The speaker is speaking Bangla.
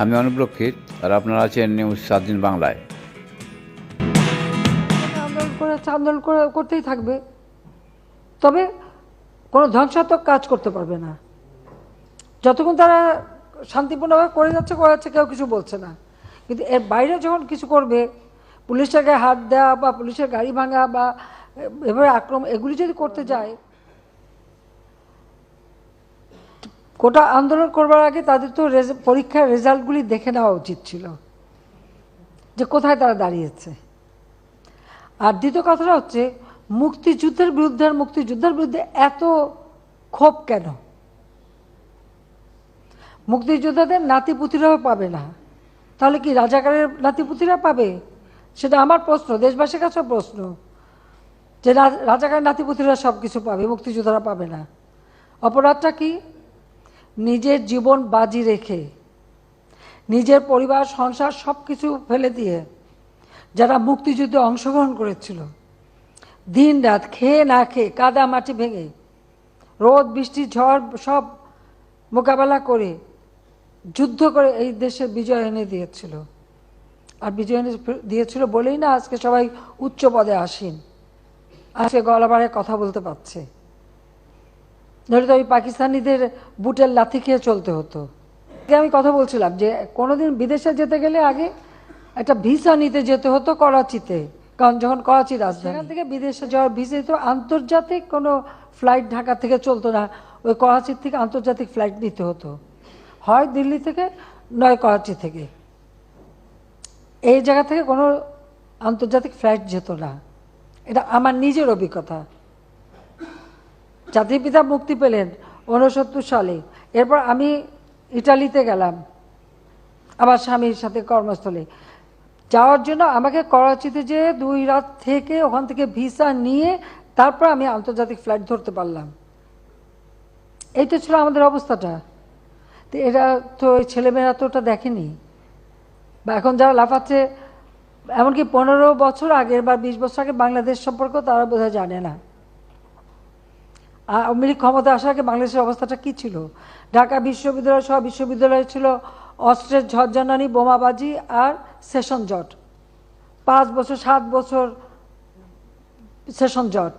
আমি অনুপ্রক্ষিত আর আপনারা আছেন নিউজ সাত দিন বাংলায়। আন্দোলন করে আন্দোলন করতেই থাকবে। তবে কোনো ধ্বংসাত্মক কাজ করতে পারবে না। যতক্ষণ তারা শান্তিপূর্ণভাবে করে যাচ্ছে করে যাচ্ছে, কেউ কিছু বলছে না। কিন্তু এর বাইরে যখন কিছু করবে, পুলিশের গায়ে হাত দেওয়া বা পুলিশের গাড়ি ভাঙা বা এভাবে আক্রমণ, এগুলি যদি করতে যায় গোটা আন্দোলন করবার আগে তাদের তো পরীক্ষার রেজাল্টগুলি দেখে নেওয়া উচিত ছিল। যে কোথায় তারা দাঁড়িয়েছে। আর দ্বিতীয় কথাটা হচ্ছে, মুক্তিযুদ্ধের বিরুদ্ধে আর মুক্তিযুদ্ধের বিরুদ্ধে এত ক্ষোভ কেন? মুক্তিযোদ্ধাদের নাতিপুতিরাও পাবে না। তাহলে কি রাজাকারের নাতিপুতিরা পাবে? সেটা আমার প্রশ্ন, দেশবাসীর কাছেও প্রশ্ন। যে রা- রাজাকারের নাতিপুতিরা সব কিছু পাবে, মুক্তিযোদ্ধারা পাবে না। অপরাধটা কি? নিজের জীবন বাজি রেখে, নিজের পরিবার, সংসার সব কিছু ফেলে দিয়ে যারা মুক্তিযুদ্ধে অংশগ্রহণ করেছিল, দিন রাত খেয়ে না খেয়ে কাদা মাটি ভেঙে, রোদ, বৃষ্টি, ঝড় সব মোকাবেলা করে যুদ্ধ করে এই দেশে বিজয় এনে দিয়েছিল। আর বিজয় এনে দিয়েছিল বলেই না আজকে সবাই উচ্চ পদে আসেন। আজকে গলাবারে কথা বলতে পারছে। ধরে তো ওই পাকিস্তানিদের বুটের লাথি খেয়ে চলতে হতো। আমি কথা বলছিলাম যে কোনোদিন বিদেশে যেতে গেলে আগে একটা ভিসা নিতে যেতে হতো করাচিতে। কারণ যখন করাচি রাজধানী। সেখান থেকে বিদেশে যাওয়ার ভিসা তো আন্তর্জাতিক কোনো ফ্লাইট ঢাকা থেকে চলতো না, ওই করাচির থেকে আন্তর্জাতিক ফ্লাইট নিতে হতো। হয় দিল্লি থেকে, নয় করাচি থেকে। এই জায়গা থেকে কোনো আন্তর্জাতিক ফ্লাইট যেত না। এটা আমার নিজের অভিজ্ঞতা। জাতির পিতা মুক্তি পেলেন ঊনসত্তর সালে। এরপর আমি ইটালিতে গেলাম আমার স্বামীর সাথে কর্মস্থলে। যাওয়ার জন্য আমাকে করাচিতে যে দুই রাত থেকে ওখান থেকে ভিসা নিয়ে তারপর আমি আন্তর্জাতিক ফ্লাইট ধরতে পারলাম। এই তো ছিল আমাদের অবস্থাটা। তো এরা তো ওই ছেলেমেয়েরা তো ওটা দেখেনি। বা এখন যারা লাফাচ্ছে, এমনকি পনেরো বছর আগের বা বিশ বছর আগে বাংলাদেশ সম্পর্ক তারা বোধহয় জানে না। আওয়ামী লীগ ক্ষমতা আসার আগে বাংলাদেশের অবস্থাটা কী ছিল? ঢাকা বিশ্ববিদ্যালয়, সহ বিশ্ববিদ্যালয় ছিল অস্ত্রের ঝড়জানানি বোমাবাজি আর সেশন জট। পাঁচ বছর, সাত বছর সেশন জট।